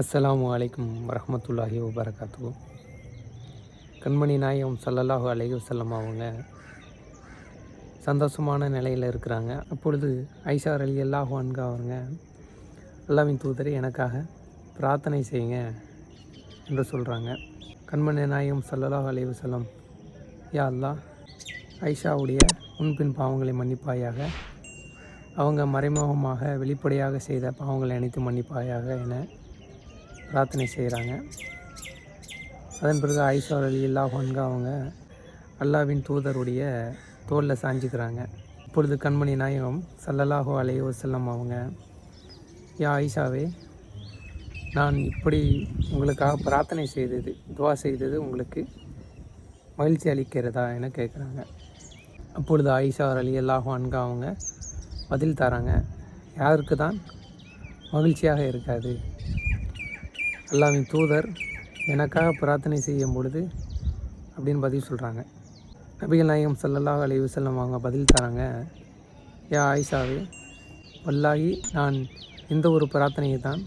அஸ்ஸலாமு அலைக்கும் வரமத்துல்லாஹி வபரகாத்து கண்மணி நாயகம் சல்லல்லாஹு அலைஹி அவங்க சந்தோஷமான நிலையில் இருக்கிறாங்க. அப்பொழுது ஐஷா அலி அல்லாஹு அன்கா அவங்க அல்லாவின் தூதரை எனக்காக பிரார்த்தனை செய்யுங்க என்று சொல்கிறாங்க கண்மணி நாயகம் சல்லல்லாஹு அலைஹி வஸல்லம் யா அல்லாஹ் ஐஷாவுடைய முன்பின் பாவங்களை மன்னிப்பாயாக அவங்க மறைமுகமாக வெளிப்படையாக செய்த பாவங்களை அனைத்து மன்னிப்பாயாக என பிரார்த்தனை செய்கிறாங்க. அதன் பிறகு ஐஸ்வர் அலி அல்லாஹன்கா அவங்க அல்லாவின் தூதருடைய தோளில் சாஞ்சிக்கிறாங்க. இப்பொழுது கண்மணி நாயகம் சல்லல்லாஹோ அலையோ செல்லம் அவங்க யா ஐஷாவே நான் இப்படி உங்களுக்காக பிரார்த்தனை செய்தது துவா செய்தது உங்களுக்கு மகிழ்ச்சி அளிக்கிறதா? என கேட்குறாங்க. அப்பொழுது ஆயிஷா அலி அல்லாஹோ அன்கா அவங்க பதில் தராங்க யாருக்கு தான் மகிழ்ச்சியாக இருக்காது அல்லாவின் தூதர். எனக்காக பிரார்த்தனை செய்யும் பொழுது அப்படின்னு பதில் சொல்கிறாங்க நபிகள் நாயகம் சல்லல்லாஹ் அலைஹி வஸல்லம் அவங்க பதில் தராங்க யா ஆயிஷாவே வல்லாகி நான் இந்த ஒரு பிரார்த்தனையை தான்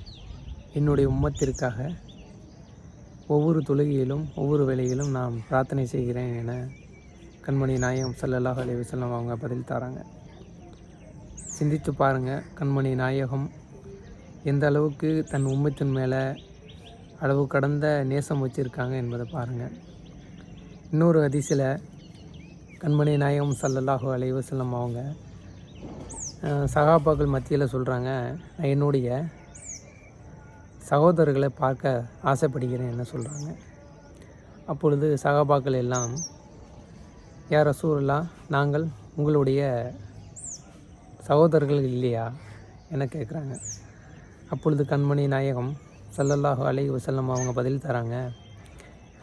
என்னுடைய உம்மத்திற்காக ஒவ்வொரு தொழுகையிலும் ஒவ்வொரு வேலையிலும் நான் பிரார்த்தனை செய்கிறேன் என கண்மணி நாயகம் சல்லல்லாஹ் அலைஹி வஸல்லம் அவங்க பதில் தராங்க. சிந்தித்து பாருங்கள் கண்மணி நாயகம் எந்த அளவுக்கு தன் உம்மத்தின் மேலே அளவு கடந்த நேசம் வச்சுருக்காங்க என்பதை பாருங்கள் இன்னொரு அதிசயில் கண்மணி நாயகம் சல்லல்லாஹு அலைவசல்லம் அவங்க சகாபாக்கள் மத்தியில் சொல்கிறாங்க நான் என்னுடைய சகோதரர்களை பார்க்க ஆசைப்படுகிறேன் என்ன சொல்கிறாங்க அப்பொழுது சகாபாக்கள் எல்லாம் யார் ரசூல்லா நாங்கள் உங்களுடைய சகோதரர்கள் இல்லையா? என கேட்குறாங்க அப்பொழுது கண்மணி நாயகம் சல்லல்லாஹு அலை வசல்லம் அவங்க பதில் தராங்க.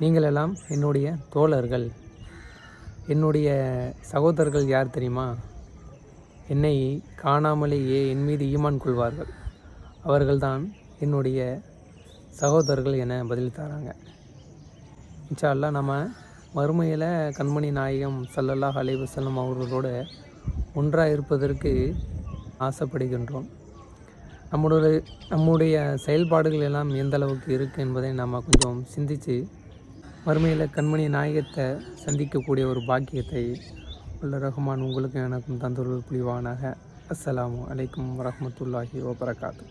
நீங்களெல்லாம் என்னுடைய தோழர்கள். என்னுடைய சகோதரர்கள் யார் தெரியுமா? என்னை காணாமலேயே என் மீது ஈமான் கொள்வார்கள். அவர்கள்தான் என்னுடைய சகோதரர்கள் என பதில் தராங்க. இன்ஷால்லா நம்ம மறுமையில் கண்மணி நாயகம் சல்லல்லாஹ் அலைவசல்லம் அவர்களோடு ஒன்றாக இருப்பதற்கு ஆசைப்படுகின்றோம். நம்மளுடைய நம்முடைய செயல்பாடுகள் எல்லாம் எந்த அளவுக்கு இருக்குது என்பதை நாம் கொஞ்சம் சிந்தித்து மறுமையில் கண்மணி நாயகத்தை சந்திக்கக்கூடிய ஒரு பாக்கியத்தை உள்ள ரஹ்மான் உங்களுக்கும் எனக்கும் தந்தொருள் புரிவானாக. அஸ்ஸலாமு அலைக்கும் வரஹ்மத்துல்லாஹி வபரகாத்து.